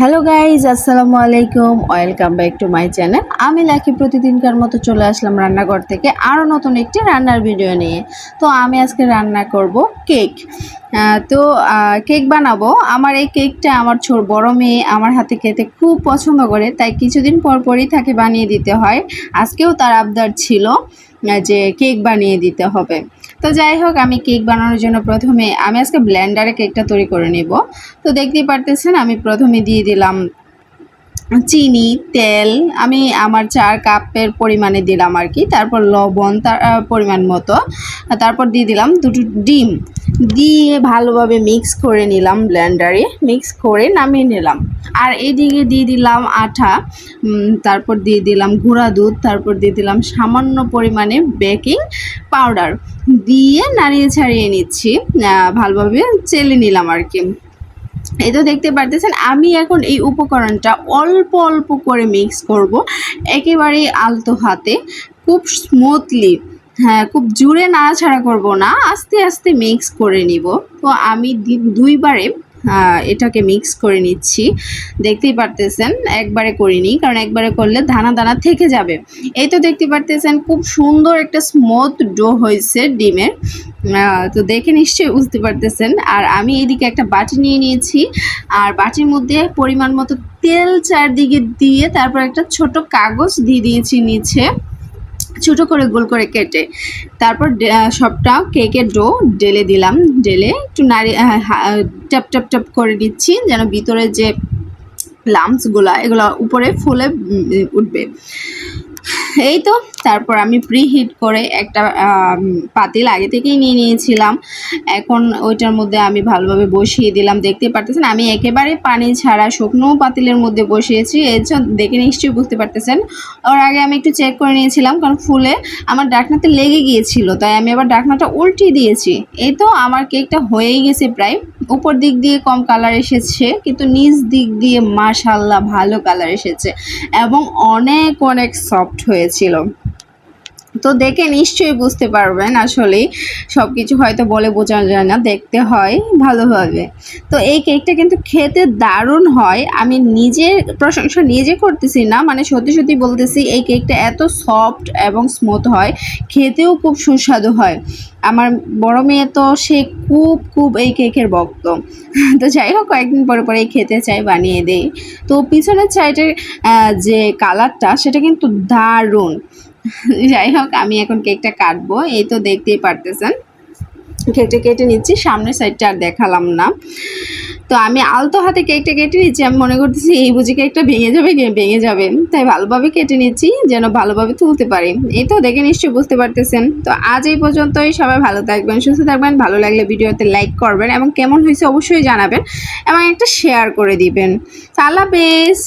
Hello guys আসসালামু আলাইকুম welcome back to my channel আমি লাকি প্রতিদিনকার মতো চলে আসলাম রান্নাঘর থেকে আরও নতুন একটি রান্নার ভিডিও নিয়ে। তো আমি আজকে রান্না করব কেক তো কেক বানাবো। আমার এই কেকটা আমার ছোট বড় মেয়ে আমার হাতে খেতে খুব পছন্দ করে, তাই কিছুদিন পর পরই তাকে বানিয়ে দিতে হয়। আজকেও তার আবদার ছিল যে কেক বানিয়ে দিতে হবে। তো যাই হোক, আমি কেক বানানোর জন্য প্রথমে, আমি আজকে ব্ল্যান্ডারে কেকটা তৈরি করে নেব। তো দেখতেই পারতেছেন, আমি প্রথমে দিয়ে দিলাম চিনি, তেল, আমি আমার চার কাপের পরিমাণে দিলাম আর কি। তারপর লবণ তার পরিমাণ মতো। তারপর দিয়ে দিলাম দুটো ডিম। দিয়ে ভালোভাবে মিক্স করে নিলাম ব্লেন্ডারে মিক্স করে নামিয়ে নিলাম। আর এদিকে দিয়ে দিলাম আঠা। তারপর দিয়ে দিলাম গুঁড়া দুধ। তারপর দিয়ে দিলাম সামান্য পরিমাণে বেকিং পাউডার দিয়ে নাড়িয়ে ছাড়িয়ে নিচ্ছি। ভালোভাবে চেলে নিলাম আর কি। এই তো দেখতে পারতেছেন, আমি এখন এই উপকরণটা অল্প অল্প করে মিক্স করব একেবারেই আলতো হাতে, খুব স্মুথলি হ্যাঁ খুব জুড়ে নাড়াছাড়া করব না, আস্তে আস্তে মিক্স করে নিব। তো আমি দুইবারে এটাকে মিক্স করে নিচ্ছি। দেখতেই পারতেছেন, একবারে করিনি, কারণ একবারে করলে দানা দানা থেকে যাবে। এই তো দেখতে পারতেছেন, খুব সুন্দর একটা স্মুথ ডো হয়েছে ডিমের। তো দেখে নিশ্চয়ই বুঝতে পারতেছেন। আর আমি এদিকে একটা বাটি নিয়ে নিয়েছি, আর বাটির মধ্যে পরিমাণ মতো তেল চারদিকে দিয়ে তারপর একটা ছোট কাগজ দিয়ে দিয়েছি নিচে। ছোট করে গোল করে কেটে তারপর সবটা কেকের ডো ডেলে দিলাম। ডেলে একটু নাড়ি টপ টপ ট্যাপ ট্যাপ ট্যাপ করে দিচ্ছি যেন ভিতরে যে লামসগুলো এগুলো উপরে ফুলে উঠবে। এই তো, তারপর আমি প্রি হিট করে একটা পাতিল আগে থেকেই নিয়ে নিয়েছিলাম। এখন ওইটার মধ্যে আমি ভালোভাবে বসিয়ে দিলাম। দেখতে পারতেছেন, আমি একেবারে পানি ছাড়া শুকনো পাতিলের মধ্যে বসিয়েছি। এর দেখে নিশ্চয়ই বুঝতে পারতেছেন। ওর আগে আমি একটু চেক করে নিয়েছিলাম, কারণ ফুলে আমার ডাকনাতে লেগে গিয়েছিল, তাই আমি আবার ডাকনাটা উল্টিয়ে দিয়েছি। এই তো, আমার কেকটা হয়েই গেছে প্রায়। উপর দিক দিয়ে কম কালার এসেছে, কিন্তু নিচ দিক দিয়ে মাশাল্লাহ ভালো কালার এসেছে। এবং অনেক অনেক সফট el cielo. তো দেখে নিশ্চয়ই বুঝতে পারবেন আসলে সব কিছু হয়তো বলে বোঝানো যায় না, দেখতে হয় ভালোভাবে। তো এই কেকটা কিন্তু খেতে দারুণ হয়। আমি নিজের প্রশংসা নিজে করতেছি না মানে সত্যি সত্যি বলতেছি, এই কেকটা এত সফট এবং স্মুথ হয়, খেতেও খুব সুস্বাদু হয়। আমার বড় মেয়ে তো সে খুব খুব এই কেকের ভক্ত। তো যাই হোক, কয়েকদিন পরে পরে এই খেতে চাই, বানিয়ে দেই। তো পিছনের সাইডের যে কালারটা সেটা কিন্তু দারুণ। যাই হোক, আমি এখন কেকটা কাটবো। এই তো দেখতেই পারতেছেন। কেকটা কেটে নিচ্ছি, সামনের সাইডটা আর দেখালাম না। তো আমি আলতো হাতে কেকটা কেটে নিচ্ছি, আমি মনে করতেছি এই বুঝি কেকটা ভেঙে যাবে ভেঙে যাবে। তাই ভালোভাবে কেটে নিচ্ছি, যেন ভালোভাবে তুলতে পারি। এই তো দেখে নিশ্চয়ই বুঝতে পারতেছেন। তো আজ এই পর্যন্তই, সবাই ভালো থাকবেন, সুস্থ থাকবেন, ভালো লাগলে ভিডিওতে লাইক করবেন এবং কেমন হয়েছে অবশ্যই জানাবেন এবং একটা শেয়ার করে দিবেন। আল্লাহ হাফেজ।